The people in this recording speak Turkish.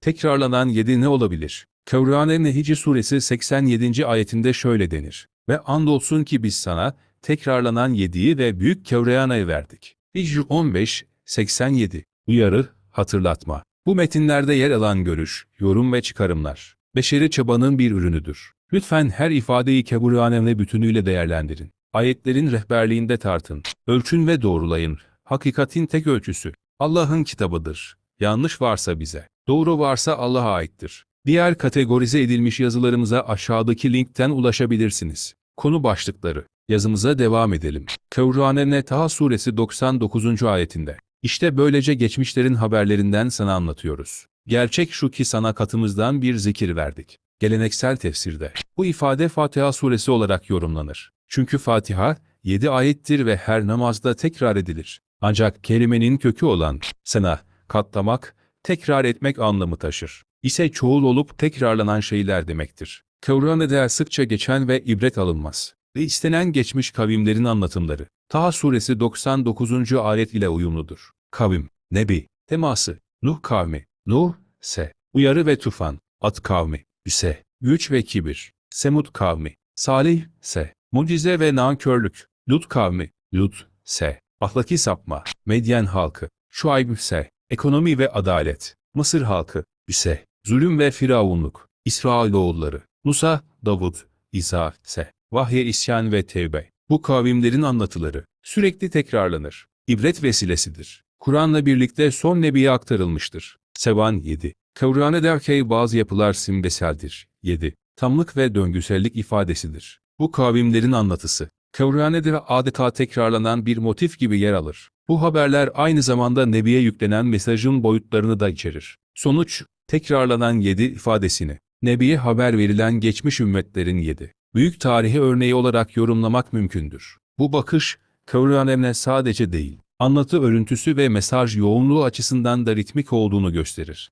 Tekrarlanan 7 ne olabilir? Kevran-ı Nehici suresi 87. ayetinde şöyle denir. Ve andolsun ki biz sana tekrarlanan 7'yi ve büyük Kevreyana'yı verdik. Hicr 15, 87. Uyarı, hatırlatma. Bu metinlerde yer alan görüş, yorum ve çıkarımlar, beşeri çabanın bir ürünüdür. Lütfen her ifadeyi Kevranemle bütünüyle değerlendirin. Ayetlerin rehberliğinde tartın, ölçün ve doğrulayın. Hakikatin tek ölçüsü, Allah'ın kitabıdır. Yanlış varsa bize, doğru varsa Allah'a aittir. Diğer kategorize edilmiş yazılarımıza aşağıdaki linkten ulaşabilirsiniz. Konu başlıkları. Yazımıza devam edelim. Kevranemle Taha suresi 99. ayetinde. İşte böylece geçmişlerin haberlerinden sana anlatıyoruz. Gerçek şu ki sana katımızdan bir zikir verdik. Geleneksel tefsirde. Bu ifade Fatiha suresi olarak yorumlanır. Çünkü Fatiha, 7 ayettir ve her namazda tekrar edilir. Ancak kelimenin kökü olan sana, katlamak, tekrar etmek anlamı taşır. İse çoğul olup tekrarlanan şeyler demektir. Kevran'da sıkça geçen ve ibret alınmaz. Ve istenen geçmiş kavimlerin anlatımları. Taha suresi 99. ayet ile uyumludur. Kavim, Nebi, teması, Nuh kavmi, Nuh, Se, uyarı ve tufan, At kavmi, Üse, güç ve kibir, Semud kavmi, Salih, Se, mucize ve nankörlük, Lut kavmi, Lut, Se, ahlaki sapma, Medyen halkı, Şuayb, Se, ekonomi ve adalet, Mısır halkı, Üse, zulüm ve firavunluk, İsrailoğulları, Musa, Davud, İsa, Se, vahye isyan ve tevbe. Bu kavimlerin anlatıları sürekli tekrarlanır. İbret vesilesidir. Kur'an'la birlikte son nebiye aktarılmıştır. Sevan 7. Kavranı derkey bazı yapılar simgeseldir. 7. Tamlık ve döngüsellik ifadesidir. Bu kavimlerin anlatısı, Kavrane'de adeta tekrarlanan bir motif gibi yer alır. Bu haberler aynı zamanda Nebi'ye yüklenen mesajın boyutlarını da içerir. Sonuç, tekrarlanan 7 ifadesini, Nebi'ye haber verilen geçmiş ümmetlerin 7. Büyük tarihi örneği olarak yorumlamak mümkündür. Bu bakış, Kavranem'le sadece değil, anlatı örüntüsü ve mesaj yoğunluğu açısından da ritmik olduğunu gösterir.